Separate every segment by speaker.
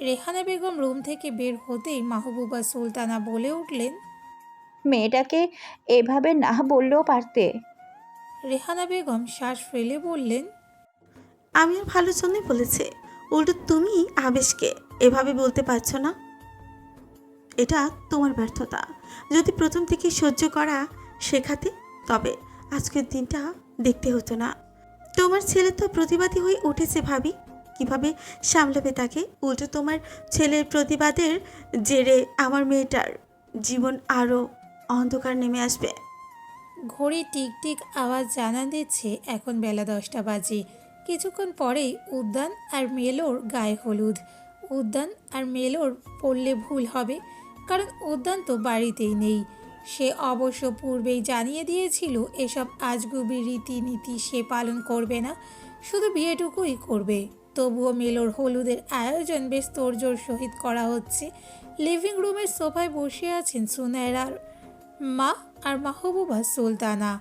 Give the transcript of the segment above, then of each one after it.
Speaker 1: Rehana Begum room থেকে বের হতেই মাহবুবা সুলতানা বলে উঠলেন
Speaker 2: মেয়েটাকে এভাবে না বললেও পারতে?
Speaker 1: রেহানা বেগম শ্বাস ফেলে বললেন
Speaker 3: আমি ভালো জন্যই বলেছে। উল্টো তুমি আবেশকে এভাবে বলতে পারছ না? এটা তোমার ব্যর্থতা। যদি প্রথম থেকে সহ্য করা শেখাতে তবে আজকের দিনটা দেখতে হতো না। তোমার ছেলে তো প্রতিবাদী হয়ে উঠেছে ভাবি। কীভাবে সামলাবে তাকে? উল্টো তোমার ছেলের প্রতিবাদের জেরে আমার মেয়েটার জীবন আরও অন্ধকার নেমে আসবে।
Speaker 1: ঘড়ি টিকটিক আওয়াজ জানা দিচ্ছে এখন বেলা দশটা বাজে। কিছুক্ষণ পরেই উদ্যান আর মেলোর গায়ে হলুদ। উদ্যান আর মেলোর পড়লে ভুল হবে, কারণ উদ্যান তো বাড়িতেই নেই। সে অবশ্য পূর্বেই জানিয়ে দিয়েছিল, এসব আজগুবি রীতিনীতি সে পালন করবে না, শুধু বিয়েটুকুই করবে। তবুও মেলোর হলুদের আয়োজন বেশ তোড়জোড় সহিত করা হচ্ছে। লিভিং রুমের সোফায় বসে আছেন সুনায়রার মা আর মাহবুবা সুলতানা।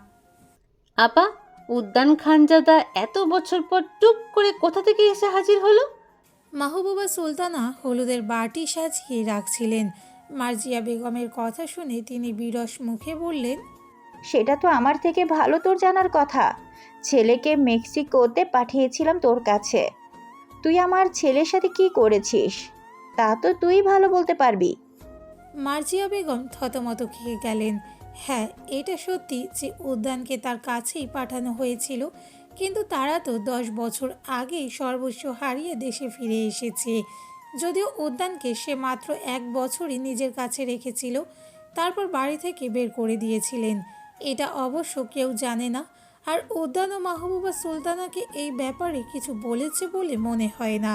Speaker 4: আপা উদ্যান খানজাদা এত বছর পর টুপ করে কোথা থেকে এসে হাজির হলো?
Speaker 1: মাহবুবা সুলতানা হলুদের বাটি সাজিয়ে রাখছিলেন। মার্জিয়া বেগমের কথা শুনে তিনি বিরস মুখে বললেন
Speaker 2: সেটা তো আমার থেকে ভালো তোর জানার কথা। ছেলেকে মেক্সিকোতে পাঠিয়েছিলাম তোর কাছে। তুই আমার ছেলের সাথে কি করেছিস? তা তো তুই ভালো বলতে পারবি।
Speaker 1: মার্জিয়া বেগম থতমত খেয়ে গেলেন। হ্যাঁ এটা সত্যি যে উদ্যানকে তার কাছেই পাঠানো হয়েছিল, কিন্তু তারা তো দশ বছর আগেই সর্বস্ব হারিয়ে দেশে ফিরে এসেছে। যদিও উদ্যানকে সে মাত্র এক বছরই নিজের কাছে রেখেছিল, তারপর বাড়ি থেকে বের করে দিয়েছিলেন। এটা অবশ্য কেউ জানে না আর উদ্যান ও মাহবুবা সুলতানাকে এই ব্যাপারে কিছু বলেছে বলে মনে হয় না।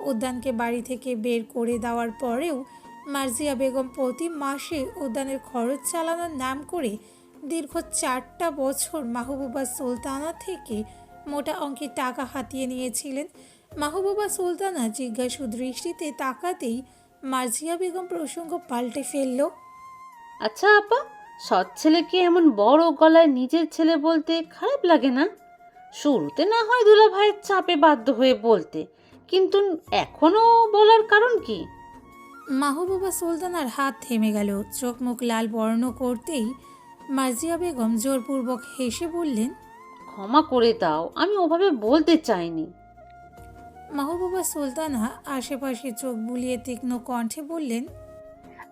Speaker 1: উদ্যানকে বাড়ি থেকে বের করে দেওয়ার পরেও মার্জিয়া বেগম প্রতি মাসে উদ্যানের খরচ চালানোর নাম করে দীর্ঘ চারটা বছর মাহবুবা সুলতানা থেকে মোটা অঙ্কের টাকা হাতিয়ে নিয়েছিলেন। মাহবুবা সুলতানা জিজ্ঞাসু দৃষ্টিতে তাকাতেই মার্জিয়া বেগম প্রসঙ্গ পাল্টে ফেলল।
Speaker 4: আচ্ছা আপা সৎ ছেলেকে এমন বড় গলায় নিজের ছেলে বলতে খারাপ লাগে না? শুরুতে না হয় দুলা ভাইয়ের চাপে বাধ্য হয়ে বলতে কিন্তু এখনও বলার কারণ কি?
Speaker 1: মাহবুবা সুলতানার হাত থেমে গেল। চোখ মুখ লাল বর্ণ করতেই মার্জিয়া বেগম জোরপূর্বক হেসে বললেন
Speaker 4: ক্ষমা করে দাও আমি ওভাবে বলতে চাইনি।
Speaker 1: মাহবুবা সুলতানা আশেপাশে চোখ বুলিয়ে তীক্ষ্ণ কণ্ঠে বললেন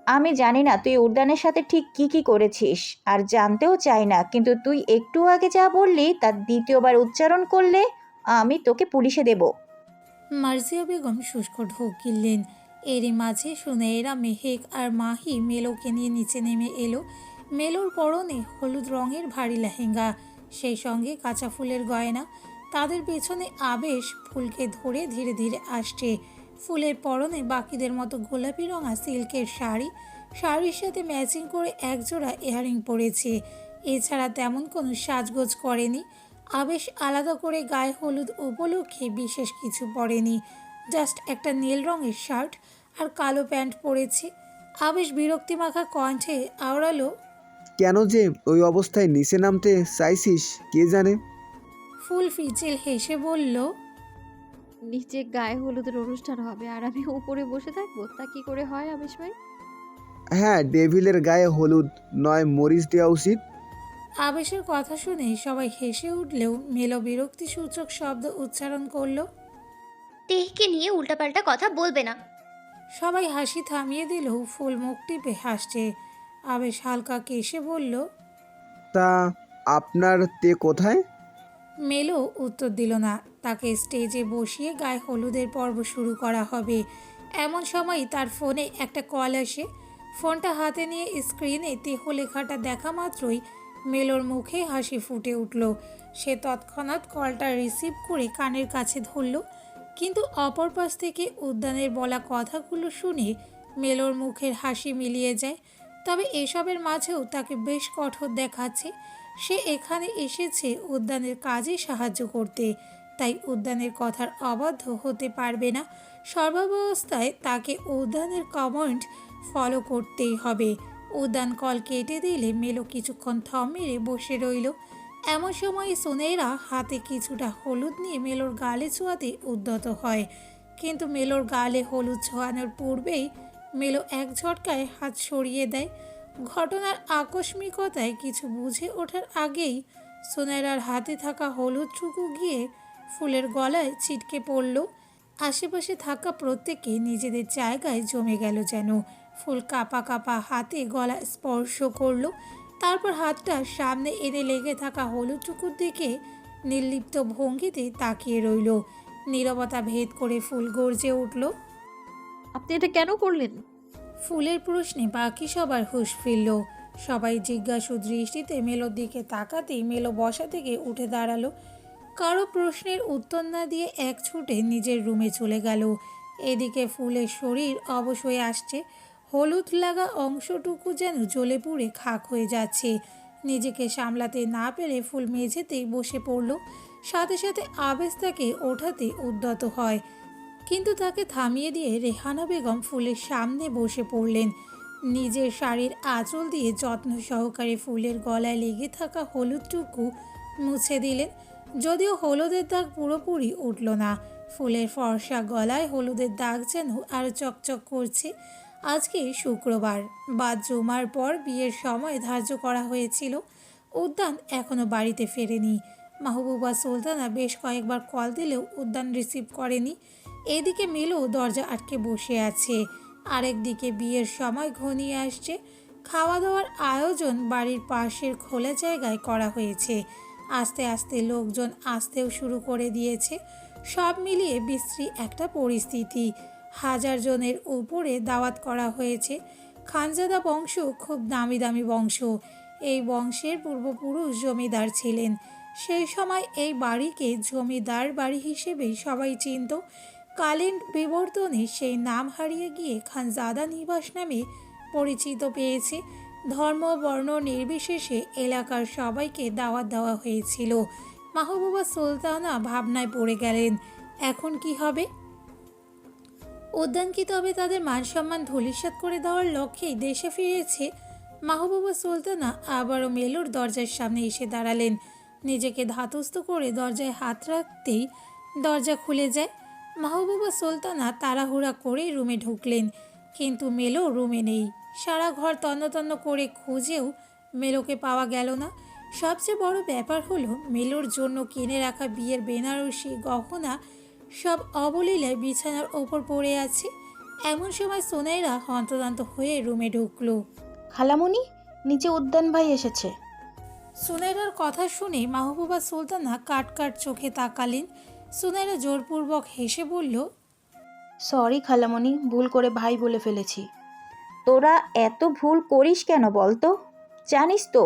Speaker 2: আমি জানি না তুই উদ্যানের সাথে ঠিক কি কি করেছিস, আর জানতেও চাই না, কিন্তু তুই একটু আগে যা বললি তার দ্বিতীয়বার উচ্চারণ করলে আমি তোকে পুলিশে দেব।
Speaker 1: মার্জিয়া বেগম শুষ্ক ঢোক গিললেন এরই মাঝে সুনেরা মেহেক আর মাহি মেলোকে নিয়ে নিচে নেমে এলো। মেলোর পরনে হলুদ রঙের ভারী লেহেঙ্গা, সেই সঙ্গে কাঁচা ফুলের গয়না। তাদের পেছনে আবেশ ফুলকে ধরে ধীরে ধীরে আসছে। ফুলের পরনে বাকিদের মতো গোলাপি রঙা সিল্কের শাড়ি শাড়ির সাথে ম্যাচিং করে একজোড়া ইয়ারিং পরেছে। এছাড়া তেমন কোনো সাজগোজ করেনি। আবেশ আলাদা করে গায়ে হলুদ উপলক্ষে বিশেষ কিছু পরেনি। জাস্ট একটা নীল রঙের শার্ট আর কালো প্যান্ট পরেছে। আবেশ বিরক্তিমাখা কণ্ঠে আওড়ালো
Speaker 5: কেন যে ওই অবস্থায় নিচে নামতে চাইছিস কে জানে?
Speaker 1: ফুল ফিচিল হেসে বলল
Speaker 6: নিচে গায়ে হলুদের অনুষ্ঠান হবে আর আমি উপরে বসে থাকব? তা কি করে হয় আবেশ ভাই?
Speaker 5: হ্যাঁ ডেভিলের গায়ে হলুদ নয় মরিচ দেওয়া উচিত।
Speaker 1: আবেশের কথা শুনে সবাই হেসে উঠলেও মেলো বিরক্তিসূচক শব্দ উচ্চারণ করল।
Speaker 7: তেহকে নিয়ে উল্টাপাল্টা কথা বলবে না।
Speaker 1: সবাই হাসি থামিয়ে দিলেও ফুল মুখ টিপে হাসছে। আবেশ হালকা কেসে বলল
Speaker 5: তা আপনার তে কোথায়?
Speaker 1: মেলো উত্তর দিল না। তাকে স্টেজে বসিয়ে গায়ে হলুদের পর্ব শুরু করা হবে। এমন সময় তার ফোনে একটা কল আসে। ফোনটা হাতে নিয়ে স্ক্রিনে তেহ লেখাটা দেখা মাত্রই মেলোর মুখে হাসি ফুটে উঠল। সে তৎক্ষণাৎ কলটা রিসিভ করে কানের কাছে ধরল, কিন্তু অপর পাশ থেকে উদ্যানের বলা কথাগুলো শুনে মেলোর মুখের হাসি মিলিয়ে যায়। তবে এসবের মাঝেও তাকে বেশ কঠোর দেখাচ্ছে। সে এখানে এসেছে উদ্যানের কাজে সাহায্য করতে। তাই উদ্যানের কথার অবাধ্য হতে পারবে না। সর্বাবস্থায় তাকে উদ্যানের কমেন্ট ফলো করতেই হবে। উদ্যান কল কেটে দিলে মেলো কিছুক্ষণ থম মেরে বসে রইল। এমন সময় সোনেরা হাতে কিছুটা হলুদ নিয়ে মেলোর গালে ছোঁয়াতে উদ্যত হয়। কিন্তু মেলোর গালে হলুদ ছোঁয়ানোর পূর্বেই মেলো এক ঝটকায় হাত সরিয়ে দেয়। ঘটনার আকস্মিকতায় কিছু বুঝে ওঠার আগেই সোনাইরার হাতে থাকা হলুদটুকু গিয়ে ফুলের গলায় ছিটকে পড়ল। আশেপাশে থাকা প্রত্যেকে নিজেদের জায়গায় জমে গেল যেন। ফুল কাপা কাপা হাতে গলা স্পর্শ করল। তারপর হাতটা সামনে এনে লেগে থাকা হলুদটুকুর দিকে নির্লিপ্ত ভঙ্গিতে তাকিয়ে রইল। নীরবতা ভেদ করে ফুল গর্জে উঠল।
Speaker 6: আপনি এটা কেন করলেন?
Speaker 1: ফুলের প্রশ্নে বাকি সবার হুঁশ ফিরল। সবাই জিজ্ঞাসু দৃষ্টিতে মেলোর দিকে তাকাতেই মেলো বসা থেকে উঠে দাঁড়াল। কারও প্রশ্নের উত্তর না দিয়ে এক ছুটে নিজের রুমে চলে গেল। এদিকে ফুলের শরীর অবশ্যই আসছে। হলুদ লাগা অংশটুকু যেন জ্বলে পুড়ে খাক হয়ে যাচ্ছে। নিজেকে সামলাতে না পেরে ফুল মেঝেতেই বসে পড়ল। সাথে সাথে আবেশ তাকে ওঠাতে উদ্যত হয়। কিন্তু তাকে থামিয়ে দিয়ে রেহানা বেগম ফুলের সামনে বসে পড়লেন। নিজের শাড়ির আঁচল দিয়ে যত্ন সহকারে ফুলের গলায় লেগে থাকা হলুদটুকু মুছে দিলেন। যদিও হলুদের দাগ পুরোপুরি উঠল না। ফুলের ফর্সা গলায় হলুদের দাগ যেন আরও চকচক করছে। আজকে শুক্রবার। বাদ জমার পর বিয়ের সময় ধার্য করা হয়েছিল। উদ্যান এখনও বাড়িতে ফেরেনি। মাহবুবা সুলতানা বেশ কয়েকবার কল দিলেও উদ্যান রিসিভ করেনি। এদিকে মেলো দরজা আটকে বসে আছে। আরেকদিকে বিয়ের সময় ঘনিয়ে আসছে। খাওয়া দাওয়ার আয়োজন বাড়ির পাশের খোলা জায়গায় করা হয়েছে। আস্তে আস্তে লোকজন আসতেও শুরু করে দিয়েছে। সব মিলিয়ে বিশ্রী একটা পরিস্থিতি। হাজার জনের উপরে দাওয়াত করা হয়েছে। খানজাদা বংশ খুব দামি দামি বংশ। এই বংশের পূর্বপুরুষ জমিদার ছিলেন। সেই সময় এই বাড়িকে জমিদার বাড়ি হিসেবেই সবাই চিনত। কালীন বিবর্তনে সেই নাম হারিয়ে গিয়ে খানজাদা নিবাস নামে পরিচিত পেয়েছে। ধর্ম, বর্ণ নির্বিশেষে এলাকার সবাইকে দাওয়াত দেওয়া হয়েছিল। মাহবুবা সুলতানা ভাবনায় পড়ে গেলেন, এখন কি হবে? উদ্যান কি তবে তাদের মান সম্মান ধূলিসাৎ করে দেওয়ার লক্ষ্যেই দেশে ফিরেছে? মাহবুবা সুলতানা আবারও মেলোর দরজার সামনে এসে দাঁড়ালেন। নিজেকে ধাতস্থ করে দরজায় হাত রাখতেই দরজা খুলে যায়। মাহবুবা সুলতানা তাড়াহুড়া করে রুমে ঢুকলেন, কিন্তু মেলো রুমে নেই। সারা ঘর তন্ন তন্ন করে খুঁজেও মেলোকে পাওয়া গেল না। সবচেয়ে বড় ব্যাপার হলো মেলোর জন্য কিনে রাখা বিয়ের বেনারসি গহনা সব অবলীলায় বিছানার ওপর পড়ে আছে। এমন সময় সোনাইরা হন্তদন্ত হয়ে রুমে ঢুকলো।
Speaker 8: খালামণি নিচে উদ্যান ভাই এসেছে।
Speaker 1: সুনাইরার কথা শুনে মাহবুবা সুলতানা কাট কাট চোখে তাকালেন। সুনাইরা জোরপূর্বক হেসে বলল
Speaker 8: সরি খালামণি ভুল করে ভাই বলে ফেলেছি।
Speaker 2: তোরা এত ভুল করিস কেন বলতো? জানিস তো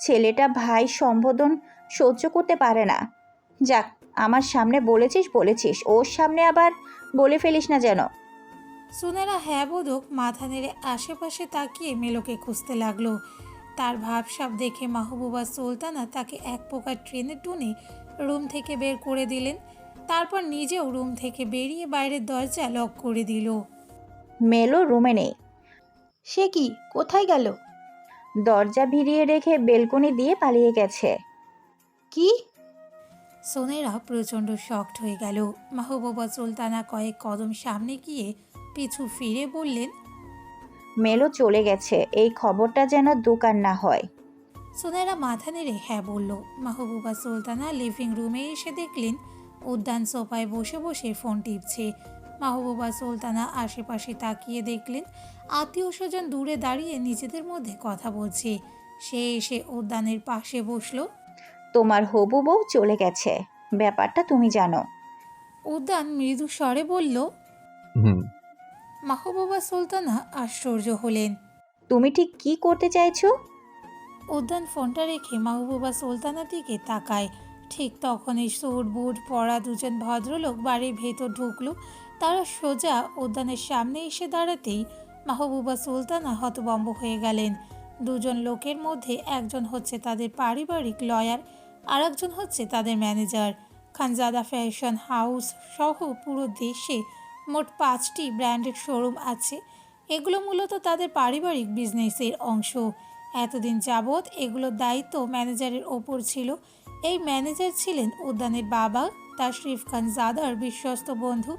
Speaker 2: ছেলেটা ভাই সম্বোধন সহ্য করতে পারে না। যাক আমার সামনে বলেছিস বলেছিস ওর সামনে আবার বলে ফেলিস না যেন।
Speaker 1: সুনেরা হ্যাঁ বোধক মাথা নেড়ে আশেপাশে তাকিয়ে মেলোকে খুঁজতে লাগল। তার ভাবসাব দেখে মাহবুবা সুলতানা তাকে এক প্রকার ট্রেনে টুনে রুম থেকে বের করে দিলেন। তারপর নিজেও রুম থেকে বেরিয়ে বাইরের দরজা লক করে দিল।
Speaker 2: মেলো রুমে নেই।
Speaker 8: সে কি কোথায় গেল?
Speaker 2: দরজা ভিড়িয়ে রেখে বেলকনি দিয়ে পালিয়ে গেছে।
Speaker 8: কি?
Speaker 1: সোনেরা প্রচণ্ড শকড হয়ে গেল। মাহবুবা সুলতানা কয়েক কদম সামনে গিয়ে পিছু ফিরে বললেন
Speaker 2: মেলো চলে গেছে এই খবরটা যেন দোকান না হয়।
Speaker 1: সোনাইরা মাথা নেড়ে হ্যাঁ বলল। মাহবুবা সুলতানা লিভিং রুমে এসে দেখলেন উদ্যান সোফায় বসে বসে ফোন টিপছে। মাহবুবা সুলতানা আশেপাশে তাকিয়ে দেখলেন আত্মীয় স্বজন দূরে দাঁড়িয়ে নিজেদের মধ্যে কথা বলছে। সে এসে উদ্যানের পাশে বসল।
Speaker 2: তোমার হবু বউ চলে গেছে। ব্যাপারটা তুমি জানো।
Speaker 1: উদ্যান মৃদু স্বরে বলল
Speaker 9: হুম।
Speaker 1: মাহবুবা সুলতানা আশ্চর্য হলেন।
Speaker 2: তুমি ঠিক কি করতে চাইছো?
Speaker 1: উদ্যান ফোনটা রেখে মাহবুবা সুলতানার দিকে তাকায়। ঠিক তখনই স্যুট বুট পরা দুজন ভদ্রলোক বাড়ির ভেতর ঢুকলো। তারা সোজা উদ্যানের সামনে এসে দাঁড়াতেই মাহবুবা সুলতানা হতবম্ব হয়ে গেলেন। দুজন লোকের মধ্যে একজন হচ্ছে তাদের পারিবারিক লয়ার আর একজন হচ্ছে তাদের ম্যানেজার। খানজাদা ফ্যাশন হাউস সহ পুরো দেশে মোট পাঁচটি ব্র্যান্ডেড শোরুম আছে। এগুলো মূলত তাদের পারিবারিক বিজনেসের অংশ। এতদিন যাবৎ এগুলোর দায়িত্ব ম্যানেজারের ওপর ছিল। এই ম্যানেজার ছিলেন উদ্যানের বাবা তাশরিফ খান জাদার বিশ্বস্ত বন্ধু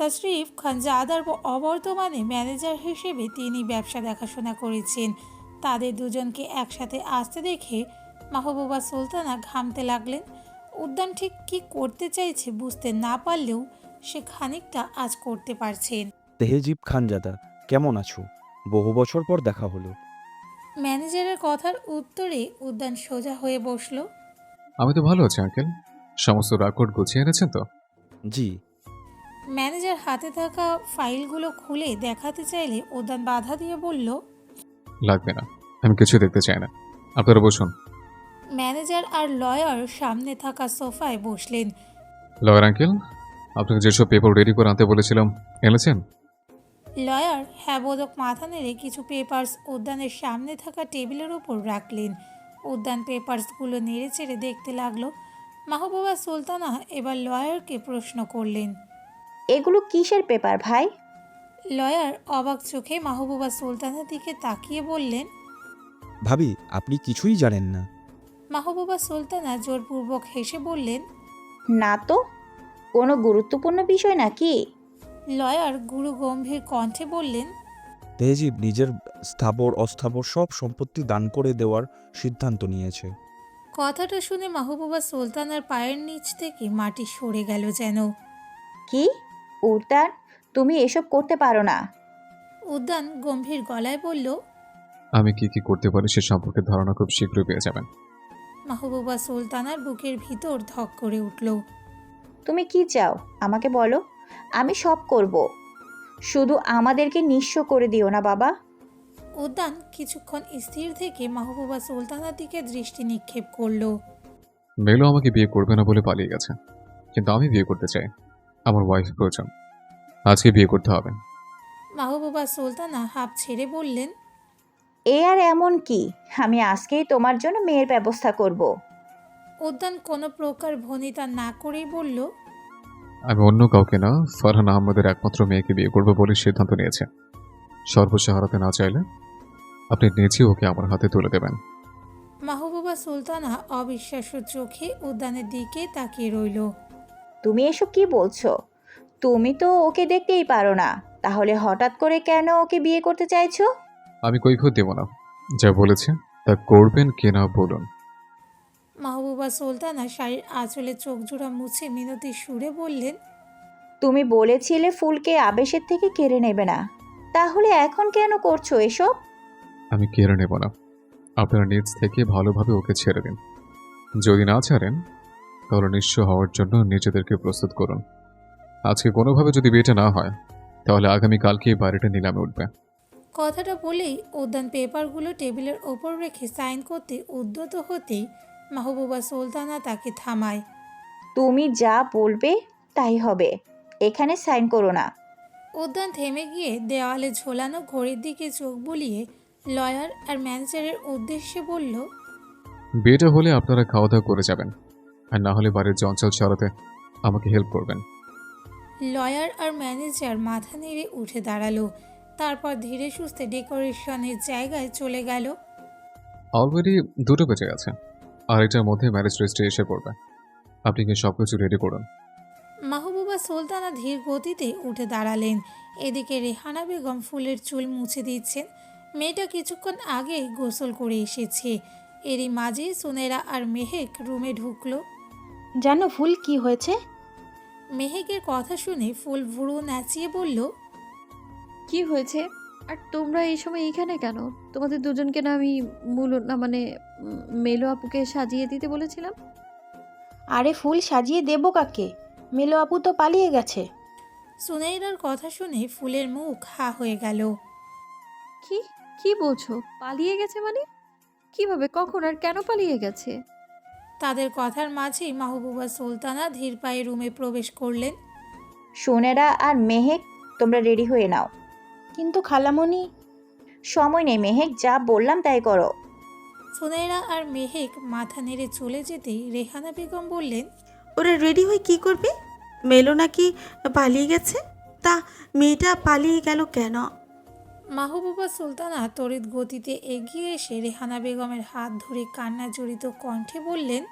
Speaker 1: তশরিফ খান জাদার অবর্তমানে ম্যানেজার হিসেবে তিনি ব্যবসা দেখাশোনা করেছেন। তাদের দুজনকে একসাথে আসতে দেখে মাহবুবা সুলতানা ঘামতে লাগলেন। উদ্যান ঠিক কী করতে চাইছে বুঝতে না পারলেও সে খানিকটা আজ করতে পারছেন।
Speaker 9: তেহেজিব খানজাদা কেমন আছো? বহু বছর পর দেখা হলো।
Speaker 1: ম্যানেজারের কথার উত্তরে উদ্যান সোজা হয়ে বসল।
Speaker 10: আমি তো ভালো আছি আঙ্কেল সমস্ত রেকর্ড গুছিয়ে এনেছেন তো?
Speaker 9: জি
Speaker 1: ম্যানেজার হাতে থাকা ফাইলগুলো খুলে দেখাতে চাইলে উদ্যান বাধা দিয়ে বলল
Speaker 10: লাগবে না আমি কিছু দেখতে চাই না। আপনারা বসুন।
Speaker 1: ম্যানেজার আর লয়ার সামনে থাকা সোফায় বসলেন।
Speaker 10: লয়ার আঙ্কেল আপনাকে যেসব পেপার রেডি করে আনতে বলেছিলাম এনেছেন?
Speaker 1: লয়ার হ্যাবোদক মাথা নেড়ে কিছু পেপার্স উদ্যানের সামনে থাকা টেবিলের ওপর রাখলেন। উদ্যান পেপার্সগুলো নেড়ে চেড়ে দেখতে লাগল মাহবুবা সুলতানা এবার লয়ারকে প্রশ্ন করলেন।
Speaker 2: এগুলো কিসের পেপার ভাই?
Speaker 1: লয়ার অবাক চোখে মাহবুবা সুলতানার দিকে তাকিয়ে বললেন
Speaker 9: ভাবি আপনি কিছুই জানেন না।
Speaker 1: মাহবুবা সুলতানা জোরপূর্বক হেসে বললেন
Speaker 2: না তো কোনো গুরুত্বপূর্ণ বিষয় নাকি?
Speaker 1: লয়ার গুরু গম্ভীর কণ্ঠে বললেন
Speaker 9: তেহেজিব নিজের স্থাবর অস্থাবর সব সম্পত্তি দান করে দেওয়ার সিদ্ধান্ত নিয়েছে।
Speaker 1: কথাটা শুনে মাহবুবা সুলতানার পায়ের নিচ থেকে মাটি সরে গেল যেন।
Speaker 2: কি? উদ্যান তুমি এসব করতে পারো না।
Speaker 1: উদ্যান গম্ভীর গলায় বলল
Speaker 10: আমি কি কি করতে পারি সে সম্পর্কে ধারণা খুব শীঘ্রই পেয়ে যাবেন।
Speaker 1: মাহবুবা সুলতানার বুকের ভিতর ধক করে উঠল।
Speaker 2: তুমি কি চাও? আমাকে বলো। আমি সব করব। শুধু আমাদেরকে নিঃস্ব করে দিও না বাবা।
Speaker 1: উদ্যান কিছুক্ষণ স্থির থেকে মাহবুবা সুলতানার দিকে দৃষ্টি নিক্ষেপ করল।
Speaker 10: মেলো আমাকে বিয়ে করবে না বলে পালিয়ে গেছে। কিন্তু আমি বিয়ে করতে চাই। আমার ওয়াইফ প্রয়োজন। আজকে বিয়ে করতে হবে।
Speaker 1: মাহবুবা সুলতানা হাঁপ ছেড়ে বললেন
Speaker 2: এ আর এমন কি? আমি আজকেই তোমার জন্য মেয়ের ব্যবস্থা করব।
Speaker 1: উদ্যান কোনো প্রকার ভনিতা না করেই বলল
Speaker 10: আমি অন্য কাউকে না ফারহান আহমদের একমাত্র মেয়েকে বিয়ে করব বলে সিদ্ধান্ত নিয়েছে। সর্বস্ব হারাতে না চাইলে আপনি নিজেই ওকে আমার হাতে তুলে দেবেন।
Speaker 1: মাহবুবা সুলতানা অবিশ্বাস্য চোখে উদ্যানের দিকে তাকিয়ে রইল।
Speaker 2: তুমি এসব কি বলছো? তুমি তো ওকে দেখতেই পারো না। তাহলে হঠাৎ করে কেন ওকে বিয়ে করতে চাইছো?
Speaker 10: আমি কৈফত দেব না। যা বলেছে তা করবেন কিনা বলুন।
Speaker 1: মাহবুবা সুলতানা শাড়ির আঁচলে চোখ জোড়া মুছে মিনতি সুরে বললেন
Speaker 2: তুমি বলেছিলে ফুলকে আবেশের থেকে কেড়ে নেবে না। তাহলে এখন কেন করছ এসব?
Speaker 10: আমি কেড়ে নেব না। আপনারা নিজ থেকে ভালোভাবে ওকে ছেড়ে দিন। যদি না ছাড়েন তাহলে নিঃস্ব হওয়ার জন্য নিজেদেরকে প্রস্তুত করুন। আজকে কোনোভাবে যদি বিয়েটা না হয় তাহলে আগামীকালকে এই বাড়িটা নিলামে উঠবে?
Speaker 1: কথাটা বলেই উদ্যান পেপারগুলো টেবিলের ওপর রেখে সাইন করতে উদ্যত হতেই মাহবুবা সুলতানা তাকে থামায়।
Speaker 2: তুমি যা বলবে তাই হবে এখানে সাইন করো না।
Speaker 1: উদ্যান থেমে গিয়ে দেওয়ালে ঝোলানো ঘড়ির দিকে চোখ বুলিয়ে লয়ার আর ম্যানেজারের উদ্দেশ্যে বলল
Speaker 10: বিয়েটা হলে আপনারা খাওয়া দাওয়া করে যাবেন। আর না হলে বাড়ির জঞ্চল সরাতে আমাকে হেল্প করবেন।
Speaker 1: লয়ার আর ম্যানেজার মাথা নেড়ে উঠে দাঁড়াল। তারপর ধীরে সুস্থে ডেকোরেশনের জায়গায় চলে গেল।
Speaker 10: অলরেডি দুটো বেজে গেছে। আর এটার মধ্যে ম্যারেজ রেজিস্ট্রি এসে পড়বে। আপনি কি সব কিছু রেডি করুন?
Speaker 1: মাহবুবা সুলতানা ধীর গতিতে উঠে দাঁড়ালেন। এদিকে রেহানা বেগম ফুলের চুল মুছে দিচ্ছেন। মেয়েটা কিছুক্ষণ আগে গোসল করে এসেছে। এরই মাঝে সুনেরা আর মেহেক রুমে ঢুকলো।
Speaker 8: জানো ফুল কি হয়েছে?
Speaker 1: মেহেকের কথা শুনে ফুল ভুরু নাচিয়ে বলল
Speaker 6: কি হয়েছে? আর তোমরা এই সময় এইখানে কেন? তোমাদের দুজনকে না আমি মূল না মানে উম, মেলো আপুকে সাজিয়ে দিতে বলেছিলাম।
Speaker 8: আরে ফুল সাজিয়ে দেবো কাকে? মেলো আপু তো পালিয়ে গেছে।
Speaker 1: সুনেরার কথা শুনে ফুলের মুখ হা হয়ে গেল।
Speaker 6: কি? কি বলছো? পালিয়ে গেছে মানে? কীভাবে? কখন? আর কেন পালিয়ে গেছে?
Speaker 1: তাদের কথার মাঝেই মাহবুবা সুলতানা ধীর পায়ে রুমে প্রবেশ করলেন।
Speaker 2: সোনেরা আর মেহেক তোমরা রেডি হয়ে নাও।
Speaker 8: কিন্তু খালামণি?
Speaker 2: সময় নেই মেহেক যা বললাম তাই করো।
Speaker 1: সোনেরা আর মেহেক মাথা নেড়ে চলে যেতেই রেহানা বেগম বললেন
Speaker 3: ওরা রেডি হয়ে কি করবে? মেলো নাকি পালিয়ে গেছে? তা মেয়েটা পালিয়ে গেল কেন?
Speaker 1: মাহবুবা সুলতানা তড়িৎ গতিতে এগিয়ে এসে রেহানা বেগমের হাত ধরে কান্না জড়িত কণ্ঠে বললেন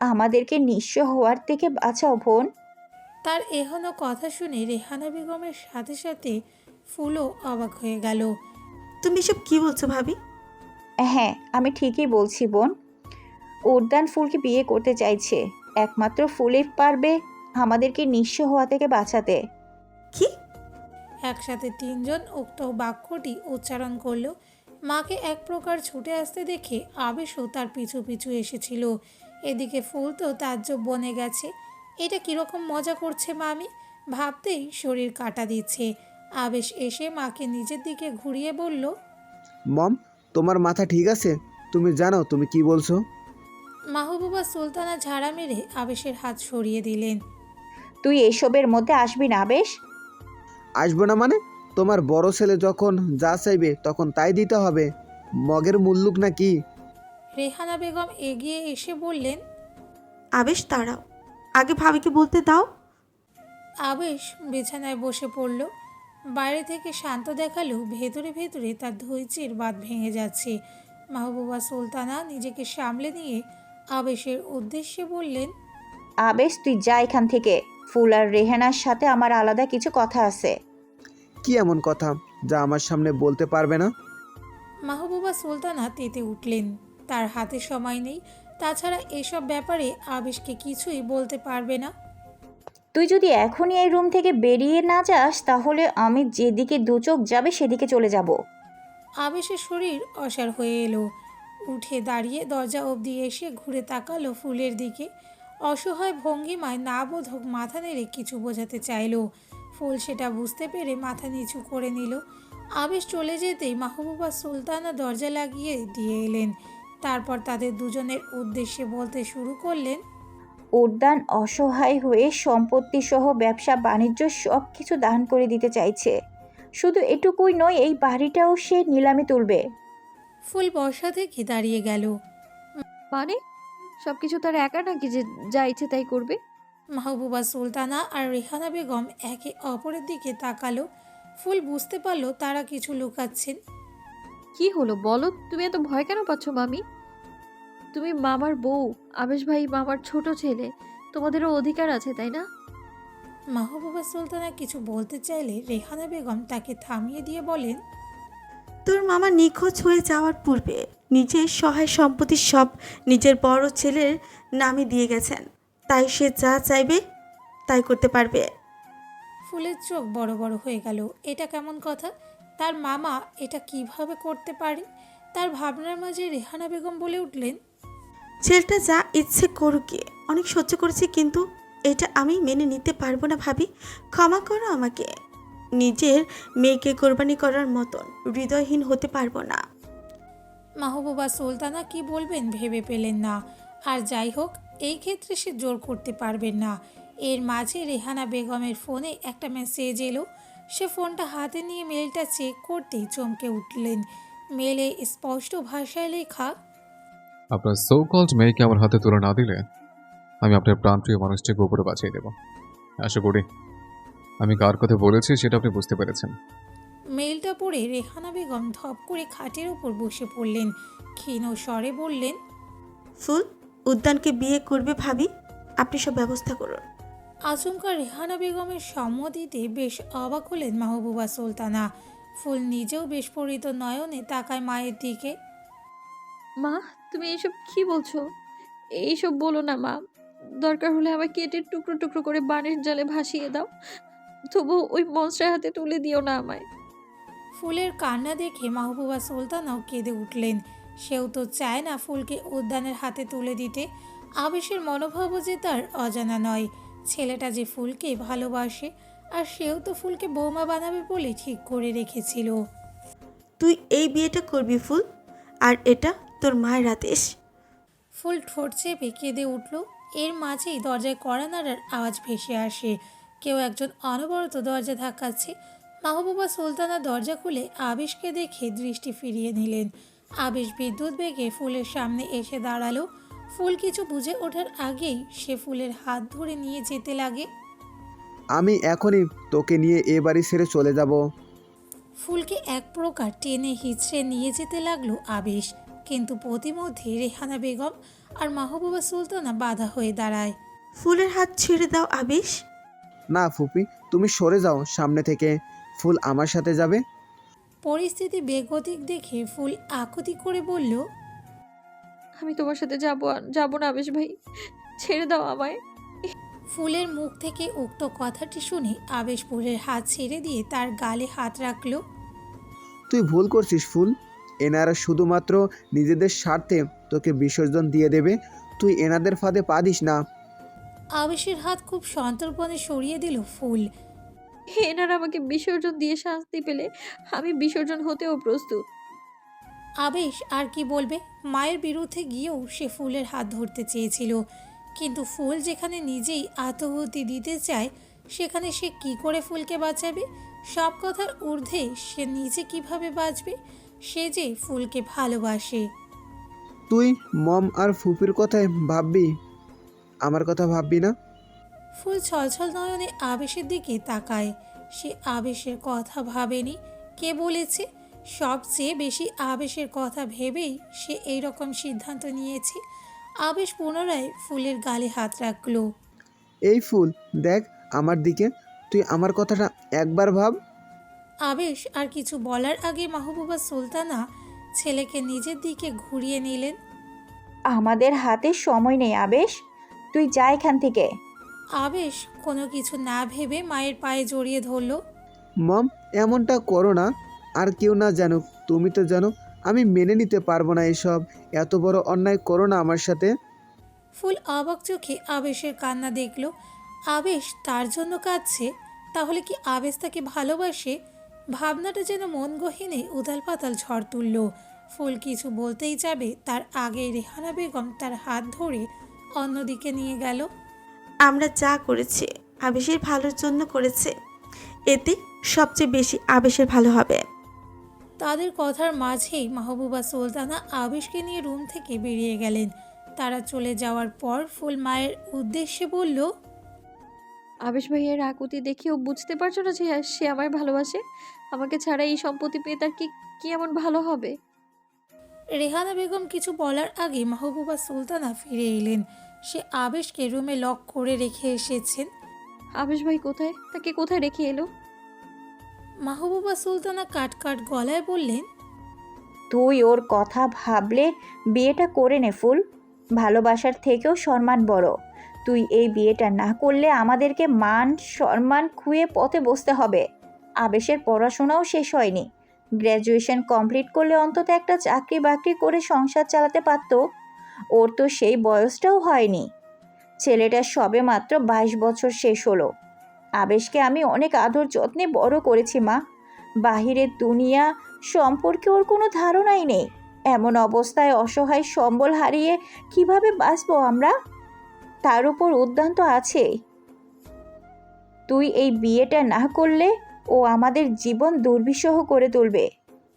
Speaker 2: আমাদেরকে নিঃস্ব হওয়ার থেকে বাঁচাও বোন।
Speaker 1: তার এহনো কথা শুনে রেহানা বেগমের সাথে সাথে ফুলও অবাক হয়ে গেল।
Speaker 3: তুমি এসব কি বলছো ভাবি?
Speaker 2: হ্যাঁ আমি ঠিকই বলছি বোন। উদ্যান ফুলকে বিয়ে করতে চাইছে। একমাত্র ফুলই পারবে আমাদেরকে নিঃস্ব হওয়া থেকে বাঁচাতে।
Speaker 3: কি?
Speaker 1: একসাথে তিনজন উক্ত বাক্যটি উচ্চারণ করল। মাকে এক প্রকার ছুটে আসতে দেখে আবেশও তার পিছু পিছু এসেছিল। এদিকে ফুল তো তাজ্জব বনে গেছে। এটা কীরকম মজা করছে মামি? ভাবতেই শরীর কাটা দিচ্ছে। আবেশ এসে মাকে নিজের দিকে ঘুরিয়ে বলল
Speaker 5: মম তোমার মাথা ঠিক আছে? তুমি জানো তুমি কি বলছো?
Speaker 1: মাহবুবা সুলতানা ঝাড়া মেরে আবেশের হাত সরিয়ে দিলেন।
Speaker 2: তুই এসবের মধ্যে আসবি না বেশ
Speaker 5: আসব না মানে? তোমার বড় ছেলে যখন যা চাইবে তখন তাই দিতে হবে। মগের মুল্লুক নাকি?
Speaker 1: রেহানা বেগম এগিয়ে এসে বললেন
Speaker 3: আবেশ তাড়াও আগে ভাবিকে বলতে দাও।
Speaker 1: আবেশ বিছানায় বসে পড়ল। বাইরে থেকে শান্ত দেখাল ভেতরে ভেতরে তার ধৈর্যের বাঁধ ভেঙে যাচ্ছে। মাহবুবা সুলতানা নিজেকে সামলে নিয়ে আবেশের উদ্দেশ্যে বললেন
Speaker 2: আবেশ তুই যা এখান থেকে। ফুল আর রেহানার সাথে আমার আলাদা কিছু কথা আছে।
Speaker 5: কি এমন কথা যা আমার সামনে বলতে পারবে না?
Speaker 1: মাহবুবা সুলতানা তেতে উঠলেন। তার হাতে সময় নেই। তাছাড়া এসব ব্যাপারে আবেশকে কিছুই বলতে পারবে না।
Speaker 2: তুই যদি এখনই এই রুম থেকে বেরিয়ে না যাস তাহলে আমি যেদিকে দু চোখ যাবে সেদিকে চলে যাব।
Speaker 1: আবেশের শরীর অসার হয়ে এলো। উঠে দাঁড়িয়ে দরজা অবধি এসে ঘুরে তাকালো ফুলের দিকে। অসহায় ভঙ্গিমায় না বোধক মাথা নেড়ে কিছু বোঝাতে চাইলো। ফুল সেটা বুঝতে পেরে মাথা নিচু করে নিল। আবেশ চলে যেতেই মাহবুবা সুলতানা দরজা লাগিয়ে দিয়ে এলেন। তারপর তাদের দুজনের উদ্দেশ্যে বলতে শুরু করলেন
Speaker 2: উদ্যান অসহায় হয়ে সম্পত্তি সহ ব্যবসা বাণিজ্য সব কিছু দান করে দিতে চাইছে। শুধু এটুকুই নয় এই বাড়িটাও সে নিলামে তুলবে।
Speaker 1: ফুল বর্ষা থেকে দাঁড়িয়ে গেল।
Speaker 6: মানে? সব কিছু তার একা নাকি যে যা ইচ্ছে তাই করবে?
Speaker 1: মাহবুবা সুলতানা আর রেহানা বেগম একে অপরের দিকে তাকালো। ফুল বুঝতে পারল তারা কিছু লুকাচ্ছেন।
Speaker 6: কি হলো বলো? তুমি এত ভয় কেন পাচ্ছ মামি? তুমি মামার বউ আবেশ ভাই মামার ছোট ছেলে তোমাদেরও অধিকার আছে তাই না?
Speaker 1: মাহবুবা সুলতানা কিছু বলতে চাইলে রেহানা বেগম তাকে থামিয়ে দিয়ে বলেন
Speaker 3: তোর মামা নিখোঁজ হয়ে যাওয়ার পূর্বে নিজের সহায় সম্পত্তি সব নিজের বড় ছেলের নামে দিয়ে গেছেন। তাই সে যা চাইবে তাই করতে পারবে।
Speaker 1: ফুলের চোখ বড় বড় হয়ে গেল। এটা কেমন কথা? তার মামা এটা কীভাবে করতে পারে? তার ভাবনার মাঝে রেহানা বেগম বলে উঠলেন
Speaker 3: ছেলেটা যা ইচ্ছে করুকে অনেক সহ্য করেছি কিন্তু এটা আমি মেনে নিতে পারব না ভাবি। ক্ষমা করো আমাকে। নিজের মেয়েকে কোরবানি করার মতন হৃদয়হীন হতে পারব না।
Speaker 1: মাহবুবা সুলতানা কি বলবেন ভেবে পেলেন না। আর যাই হোক এই ক্ষেত্রে সে জোর করতে পারবেন না। এর মাঝে রেহানা বেগমের ফোনে একটা মেসেজ এলো। সে ফোনটা হাতে নিয়ে মেলটা চেক করতেই চমকে উঠলেন। মেলে স্পষ্ট ভাষায় লেখা
Speaker 10: আপনার সো কল্ড মেয়েকে আমার হাতে তুলে না দিলে আমি আপনার প্রাণপ্রিয় মানুষটিকে উপরে বাঁচিয়ে দেব। আশা করি আমি কার কথা বলেছি সেটা আপনি বুঝতে পেরেছেন।
Speaker 1: মেলটা পড়ে রেহানা বেগম ধপ করে খাটের ওপর বসে পড়লেন। ক্ষীণ স্বরে বললেন
Speaker 3: ফুল উদ্যানকে বিয়ে করবে ভাবি আপনি সব ব্যবস্থা করুন।
Speaker 1: আচমকা রেহানা বেগমের সম্মতিতে বেশ অবাক হলেন মাহবুবা সুলতানা। ফুল নিজেও বেশ পরিত নয়নে তাকায় মায়ের দিকে।
Speaker 6: মা তুমি এইসব কি বলছো? এইসব বলো না মা। দরকার হলে আমায় কেটে টুকরো টুকরো করে বানের জালে ভাসিয়ে দাও। তবু ওই মনস্টার হাতে তুলে দিও না আমায়।
Speaker 1: ফুলের কান্না দেখে মাহবুবা সুলতানাও কেঁদে উঠলেন। সেও তো চায় না ফুলকে উদ্যানের হাতে তুলে দিতে। আবেশের মনোভাবও যে তার অজানা নয়। ছেলেটা যে ফুলকে ভালোবাসে আর সেও তো ফুলকে বৌমা বানাবে বলে ঠিক করে রেখেছিল।
Speaker 3: তুই এই বিয়েটা করবি ফুল আর এটা তোর মায়ের আদেশ
Speaker 1: ফুল ঠোঁট চেপে কেঁদে উঠল। এর মাঝেই দরজায় কড়া নাড়ার আওয়াজ ভেসে আসে। কেউ একজন অনবরত দরজা ধাক্কাচ্ছে। মাহবুবা সুলতানা দরজা খুলে আবেশকে দেখে দৃষ্টি ফিরিয়ে নিলেন। আবেশ বিদ্যুৎ বেগে ফুলের সামনে এসে দাঁড়াল। ফুল কিছু বুঝে ওঠার আগেই সে ফুলের হাত ধরে নিয়ে যেতে লাগে।
Speaker 5: আমি এখনই তোকে নিয়ে এ বাড়ি ছেড়ে চলে যাব।
Speaker 1: ফুলকে এক প্রকার টেনে হিচড়ে নিয়ে যেতে লাগল আবেশ। কিন্তু প্রতিমধ্যে রেহানা বেগম আর মাহবুবা সুলতানা বাধা হয়ে দাঁড়ায়।
Speaker 3: ফুলের হাত ছেড়ে দাও আবেশ।
Speaker 5: না ফুপি তুমি সরে যাও সামনে থেকে। ফুল আমার সাথে যাবে?
Speaker 1: পরিস্থিতি বেগতিক দেখে ফুল আকুতি করে বলল
Speaker 6: আমি তোমার সাথে যাব আর যাব না আবেশ ভাই। ছেড়ে দাও আমায়।
Speaker 1: ফুলের মুখ থেকে উক্ত কথাটি শুনে আবেশ ফুলের হাত ছেড়ে দিয়ে তার গালে হাত রাখল।
Speaker 5: তুই ভুল করছিস ফুল। এনারা শুধুমাত্র নিজেদের স্বার্থে তোকে বিসর্জন দিয়ে দেবে। তুই এনাদের ফাঁদে পা দিস না।
Speaker 1: আবেশের হাত খুব সন্তর্পণে সরিয়ে দিল ফুল।
Speaker 6: এনারা আমাকে বিসর্জন দিয়ে শাস্তি পেলে আমি বিসর্জন হতেও প্রস্তুত।
Speaker 1: আবেশ আর কি বলবে? মায়ের বিরুদ্ধে গিয়েও সে ফুলের হাত ধরতে চেয়েছিল। কিন্তু ফুল যেখানে নিজেই আত্মহতি দিতে চায় সেখানে সে কি করে ফুলকে বাঁচাবে? সব কথার ঊর্ধ্বে সে নিজে কীভাবে বাঁচবে? সে যে ফুলকে ভালোবাসে।
Speaker 5: তুই মম আর ফুপির কথায় ভাববি আমার কথা ভাববি না?
Speaker 1: ফুল ছলছল নয়নে আবেশের দিকে তাকায়। সে আবেশের কথা ভাবেনি কে বলেছে? সবচেয়ে বেশি আবেশের কথা ভেবেই সে এই রকম সিদ্ধান্ত নিয়েছে। আবেশ পুনরায় ফুলের গালে হাত রাখল।
Speaker 5: এই ফুল দেখ আমার দিকে। তুই আমার কথাটা একবার ভাব।
Speaker 1: আবেশ আর কিছু বলার আগে মাহবুবা সুলতানা ছেলেকে নিজের দিকে ঘুরিয়ে নিলেন।
Speaker 2: আমাদের হাতে সময় নেই আবেশ। তুই যা এখান থেকে।
Speaker 1: আবেশ কোনো কিছু না ভেবে মায়ের পায়ে জড়িয়ে ধরলো।
Speaker 5: মম এমনটা করো না। আর কেউ না জানুক তুমি তো জানো আমি মেনে নিতে পারব না এসব। এত বড় অন্যায় করো না আমার সাথে।
Speaker 1: ফুল অবাক চোখে আবেশের কান্না দেখল। আবেশ তার জন্য কাঁদছে। তাহলে কি আবেশ তাকে ভালোবাসে? ভাবনাটা যেন মন গহিনে উদাল পাতাল ঝড় তুলল। ফুল কিছু বলতেই যাবে তার আগে রেহানা বেগম তার হাত ধরে অন্যদিকে নিয়ে গেল।
Speaker 3: আমরা যা করেছি আবেশের ভালোর জন্য করেছে। এতে সবচেয়ে বেশি আবেশের ভালো হবে।
Speaker 1: তাদের কথার মাঝেই মাহবুবা সুলতানা আবেশকে নিয়ে রুম থেকে বেরিয়ে গেলেন। তারা চলে যাওয়ার পর ফুল মায়ের উদ্দেশ্যে বলল
Speaker 6: আবেশ ভাইয়ের আকুতি দেখেও বুঝতে পারছ না যে সে আমায় ভালোবাসে? আমাকে ছাড়া এই সম্পত্তি পেয়ে তার কি কি এমন ভালো হবে?
Speaker 1: রেহানা বেগম কিছু বলার আগে মাহবুবা সুলতানা ফিরে এলেন। সে আবেশকে রুমে লক করে রেখে এসেছেন।
Speaker 6: আবেশ ভাই কোথায়? তাকে কোথায় রেখে এলো?
Speaker 1: মাহবুবা সুলতানা কাট কাট গলায় বললেন
Speaker 2: তুই ওর কথা ভাবলে বিয়েটা করে নে ফুল। ভালোবাসার থেকেও সম্মান বড়। তুই এই বিয়েটা না করলে আমাদেরকে মান সম্মান খুয়ে পথে বসতে হবে। আবেশের পড়াশোনাও শেষ হয়নি। গ্র্যাজুয়েশন কমপ্লিট করলে অন্তত একটা চাকরি বাকরি করে সংসার চালাতে পারত। ওর তো সেই বয়সটাও হয়নি। ছেলেটার সবে মাত্র বাইশ বছর শেষ হলো। আবেশকে আমি অনেক আদর যত্নে বড় করেছি, মা। বাহিরের দুনিয়া সম্পর্কে ওর কোনো ধারণাই নেই। এমন অবস্থায় অসহায় সম্বল হারিয়ে কীভাবে বাঁচবো আমরা? তার উপর উদ্যান তো আছেই। তুই এই বিয়েটা না করলে ও আমাদের জীবন দুর্বিষহ করে তুলবে।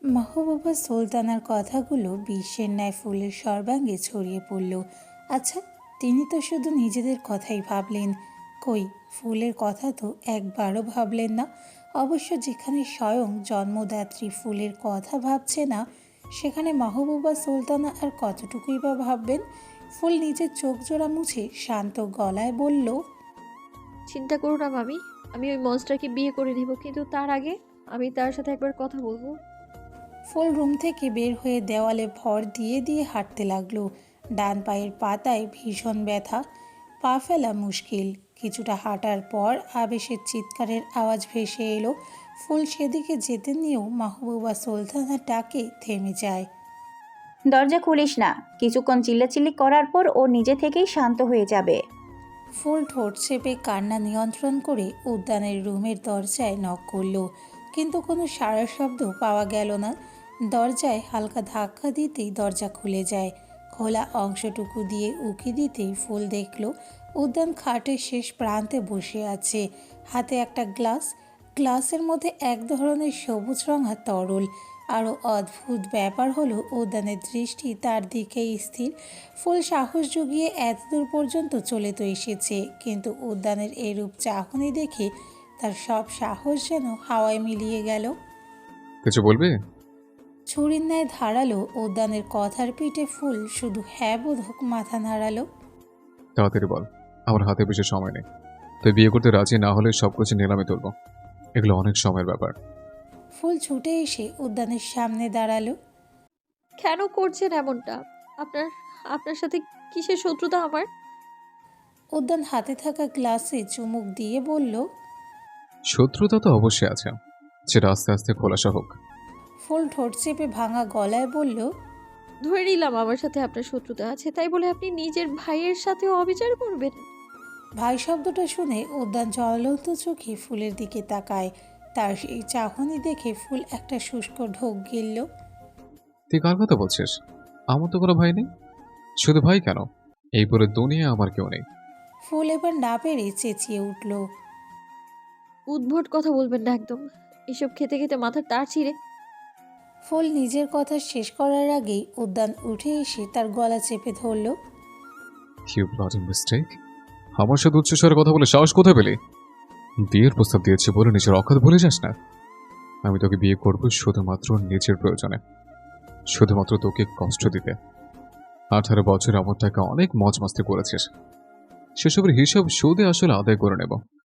Speaker 1: মাহবুবা সুলতানার কথাগুলো বিশ্বের ন্যায় ফুলের সর্বাঙ্গে ছড়িয়ে পড়ল। আচ্ছা তিনি তো শুধু নিজেদের কথাই ভাবলেন। কই ফুলের কথা তো একবারও ভাবলেন না। অবশ্য যেখানে স্বয়ং জন্মদাত্রী ফুলের কথা ভাবছে না সেখানে মাহবুবা সুলতানা আর কতটুকুই বা ভাববেন? ফুল নিজের চোখ জোড়া মুছে শান্ত গলায় বলল
Speaker 6: চিন্তা করো না মামি আমি ওই মনস্টারকে বিয়ে করে নেব কিন্তু তার আগে আমি তার সাথে একবার কথা বলব।
Speaker 1: ফুল রুম থেকে বের হয়ে দেওয়ালে ভর দিয়ে দিয়ে হাঁটতে লাগল। ডান পায়ের পাতায় ভীষণ ব্যথা পা ফেলা মুশকিল। কিছুটা হাঁটার পর আবেশের চিৎকারের আওয়াজ ভেসে এলো। ফুল সেদিকে যেতে নিয়েও মাহবুবা সুলতানার ডাকে থেমে যায়।
Speaker 2: দরজা খুলিস না। কিছুক্ষণ চিল্লাচিল্লি করার পর ও নিজে থেকেই শান্ত হয়ে যাবে।
Speaker 1: ফুল ঠোঁট চেপে কান্না নিয়ন্ত্রণ করে উদ্যানের রুমের দরজায় নক করল। কিন্তু কোনো সারা শব্দ পাওয়া গেল না। দরজায় হালকা ধাক্কা দিতেই দরজা খুলে যায়। খোলা অংশটুকু দিয়ে উকি দিতেই ফুল দেখল, উদ্যান খাটের শেষ প্রান্তে বসে আছে। হাতে একটা গ্লাস, গ্লাসের মধ্যে এক ধরনের সবুজ রঙা তরল। আরও অদ্ভুত ব্যাপার হলো উদ্যানের দৃষ্টি তার দিকেই স্থির। ফুল সাহস জুগিয়ে এতদূর পর্যন্ত চলে তো এসেছে কিন্তু উদ্যানের এরূপ চাহনি দেখে তার সব সাহস যেন হাওয়ায় মিলিয়ে গেল।
Speaker 10: কিছু বলবে?
Speaker 1: ছুরির ন্যায় ধারালো উদ্যানের কথার পিঠে ফুল শুধু হ্যাঁ বোধক মাথা নাড়ালো।
Speaker 10: তাড়াতাড়ি বল আমার হাতে বেশি সময় নেই। তুই বিয়ে করতে রাজি না হলে সব কিছু নিলামে তুলব। এগুলো অনেক সময়ের ব্যাপার।
Speaker 1: ফুল ছুটে এসে উদ্যানের সামনে দাঁড়াল।
Speaker 6: কেন করছেন এমনটা? আপনার আপনার সাথে কিসের শত্রুতা আমার?
Speaker 1: উদ্যান হাতে থাকা গ্লাসে চুমুক দিয়ে বলল
Speaker 10: শত্রুতা তো অবশ্যই আছে। সেটা আস্তে আস্তে খোলাসা হোক।
Speaker 1: ফুল ঠোঁট চেপে ভাঙা গলায় বলল
Speaker 6: ধরে নিলাম আমার সাথে আপনার শত্রুতা আছে তাই বলে আপনি নিজের ভাইয়ের সাথে অবিচার করবেন?
Speaker 1: ভাই শব্দটা শুনে উদ্যান জ্বলন্ত চোখে ফুলের দিকে তাকায়। তার সেই চাহনি দেখে ফুল একটা শুষ্ক ঢোক গিলল।
Speaker 10: তুই কার কথা বলছিস? আমার তো কোনো ভাই নেই। শুধু ভাই কেন? এই পুরো দুনিয়া আমার কেউ নেই।
Speaker 1: ফুল এবার না পেরে চেঁচিয়ে উঠল।
Speaker 6: উদ্ভট কথা বলবেন না একদম। এসব খেতে খেতে মাথার তার ছিঁড়ে।
Speaker 1: ফুল নিজের কথা শেষ করার আগেই উদ্যান উঠে এসে তার গলা চেপে ধরল।
Speaker 10: ইউ ব্লাডি মিস্টেক আমার সাথে উচ্চস্বরে কথা বলে সাহস কোথায় পেলি? বিয়ের প্রস্তাব দিয়েছে বলে নিজের অকাত ভুলে যাস না। আমি তোকে বিয়ে করব শুধুমাত্র নিজের প্রয়োজনে। শুধুমাত্র তোকে কষ্ট দিতে। আঠারো বছর আমার টাকা অনেক মজ মাস্তি করেছিস। সেসবের হিসাব সুদে আসলে আদায় করে নেব।